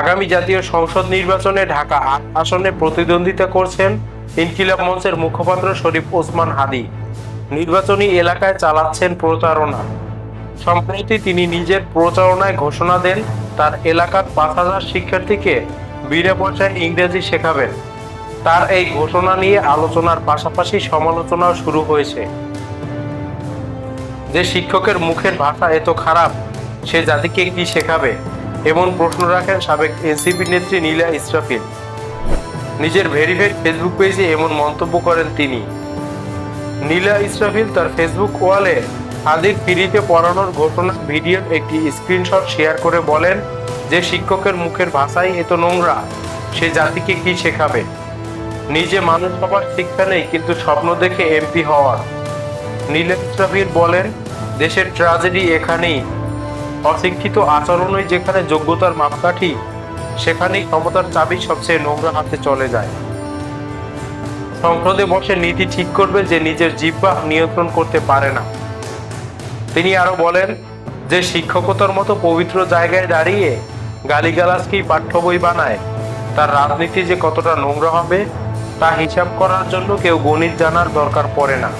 আগামী জাতীয় সংসদ নির্বাচনে ঢাকা আসনে প্রতিদ্বন্দ্বিতা করছেন ইনকিলাব মঞ্চের মুখপাত্র শরীফ ওসমান হাদি। নির্বাচনী এলাকায় চালাচ্ছেন প্রচারণা সম্প্রতি তিনি নিজের প্রচারণায় ঘোষণা দেন, তার এলাকার পাঁচ হাজার শিক্ষার্থীকে বিনা পয়সায় ইংরেজি শেখাবেন। তার এই ঘোষণা নিয়ে আলোচনার পাশাপাশি সমালোচনাও শুরু হয়েছে। যে শিক্ষকের মুখের ভাষা এত খারাপ, সে জাতিকে কি শেখাবে? এমন প্রশ্ন রাখেন সাবেক এনসিপি নেত্রী নীলা ইসরাফিল। নিজের ভেরিফাইড ফেসবুক পেজে এমন মন্তব্য করেন তিনি। নীলা ইসরাফিল তার ফেসবুক ওয়ালে হাদির ফ্রিতে পড়ানোর ঘটনার ভিডিওর একটি স্ক্রিনশট শেয়ার করে বলেন, যে শিক্ষকের মুখের ভাষাই এত নোংরা, সে জাতিকে কি শেখাবে? নিজে মানুষ হবার শিক্ষা নেই, কিন্তু স্বপ্ন দেখে এমপি হওয়ার। নীলা ইসরাফিল বলেন, দেশের ট্রাজেডি এখানেই অশিক্ষিত আচরণই যেখানে যোগ্যতার মাপকাঠি, সেখানেই ক্ষমতার চাবি সবচেয়ে নোংরা হাতে চলে যায়। সংসদে বসে নীতি ঠিক করবে যে নিজের জিব্বা নিয়ন্ত্রণ করতে পারে না। তিনি আরও বলেন যে শিক্ষকতার মতো পবিত্র জায়গায় দাঁড়িয়ে গালিগালাজকেই পাঠ্য বই বানায়, তার রাজনীতি যে কতটা নোংরা হবে, তা হিসাব করার জন্য কেউ গণিত জানার দরকার পড়ে না।